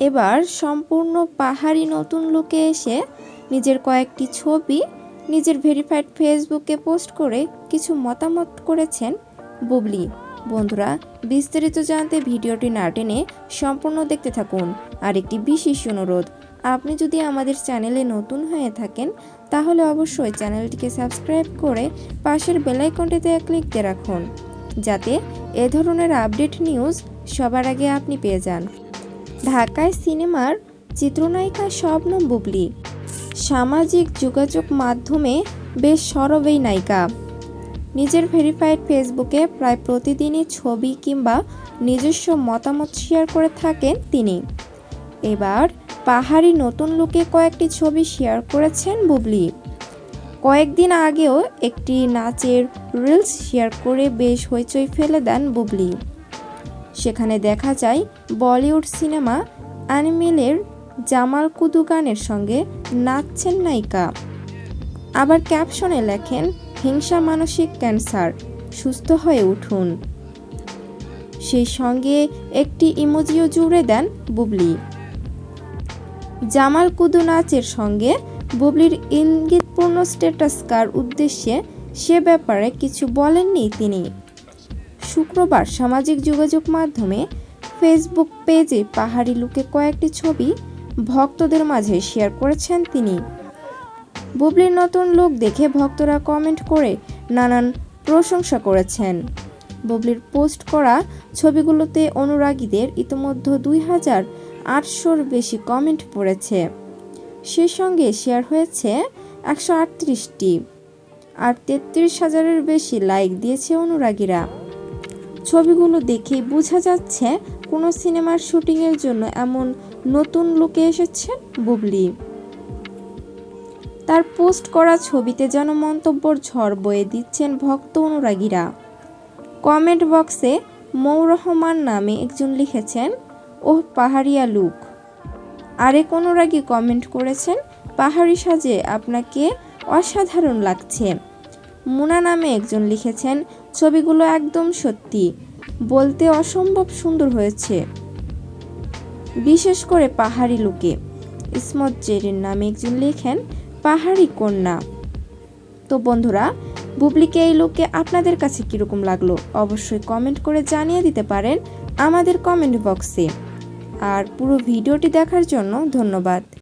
এবার সম্পূর্ণ পাহাড়ি নতুন লোকে এসে নিজের কয়েকটি ছবি, নিজের ভেরিফাইড ফেসবুকে পোস্ট করে কিছু মতামত করেছেন বুবলি। বন্ধুরা, বিস্তারিত জানতে ভিডিওটি না টেনে সম্পূর্ণ দেখতে থাকুন। আর একটি বিশেষ অনুরোধ, আপনি যদি আমাদের চ্যানেলে নতুন হয়ে থাকেন, তাহলে অবশ্যই চ্যানেলটিকে সাবস্ক্রাইব করে পাশের বেলাইকনটিতে ক্লিক দিয়ে রাখুন। যাতে এ ধরনের আপডেট নিউজ সবার আগে আপনি পেয়ে যান। ঢাকায় সিনেমার চিত্রনায়িকা স্বপ্ন বুবলি। সামাজিক যোগাযোগ মাধ্যমে বেশ সরব এই নায়িকা। নিজের ভেরিফাইড ফেসবুকে প্রায় প্রতিদিনই ছবি কিংবা নিজস্ব মতামত শেয়ার করে থাকেন তিনি। এবার পাহাড়ি নতুন লুকে কয়েকটি ছবি শেয়ার করেছেন বুবলি। কয়েকদিন আগেও একটি নাচের রিলস শেয়ার করে বেশ হইচই ফেলে দেন বুবলি। সেখানে দেখা যায় বলিউড সিনেমা অ্যানিমেলের জামাল কুদু গানের সঙ্গে নাচছেন নায়িকা। আবার ক্যাপশনে লেখেন, হিংসা মানসিক ক্যান্সার, সুস্থ হয়ে উঠুন। সেই সঙ্গে একটি ইমোজিও জুড়ে দেন বুবলি। জামাল কুদু নাচের সঙ্গে বুবলির ইঙ্গিতপূর্ণ স্ট্যাটাস কার উদ্দেশ্যে সে ব্যাপারে কিছু বলেননি তিনি। শুক্রবার সামাজিক যোগাযোগ মাধ্যমে ফেসবুক পেজে পাহাড়ি লুকে কয়েকটি ছবি ভক্তদের মাঝে শেয়ার করেছেন তিনি। বুবলির নতুন লুক দেখে ভক্তরা কমেন্ট করে নানান প্রশংসা করেছেন। বুবলির পোস্ট করা ছবিগুলোতে অনুরাগীদের ইতিমধ্যে দুই হাজার আটশোর বেশি কমেন্ট পড়েছে। সে সঙ্গে শেয়ার হয়েছে একশো আটত্রিশটি। আর তেত্রিশ হাজারের বেশি লাইক দিয়েছে অনুরাগীরা। ছবিগুলো দেখেই বোঝা যাচ্ছে কোনো সিনেমার শুটিংয়ের জন্য এমন নতুন লুকে এসেছে বুবলি। তার পোস্ট করা ছবিতে যেন মন্তব্যর ঝড় বয়ে দিচ্ছেন ভক্ত অনুরাগীরা। কমেন্ট বক্সে মৌ রহমান নামে একজন লিখেছেন, ওহ, পাহাড়িয়া লুক। আরেক অনুরাগী কমেন্ট করেছেন, পাহাড়ি সাজে আপনাকে অসাধারণ লাগছে। মুনা নামে একজন লিখেছেন ছবিগুলো একদম সত্যি। বলতে অসম্ভব সুন্দর হয়েছে। বিশেষ করে পাহাড়ি লুকে। ইসমত জেরিন নামে একজন লেখেন, পাহাড়ি কন্যা। তো বন্ধুরা, বুবলিকে এই লুকে আপনাদের কাছে কীরকম লাগল? অবশ্যই কমেন্ট করে জানিয়ে দিতে পারেন আমাদের কমেন্ট বক্সে। আর পুরো ভিডিওটি দেখার জন্য ধন্যবাদ।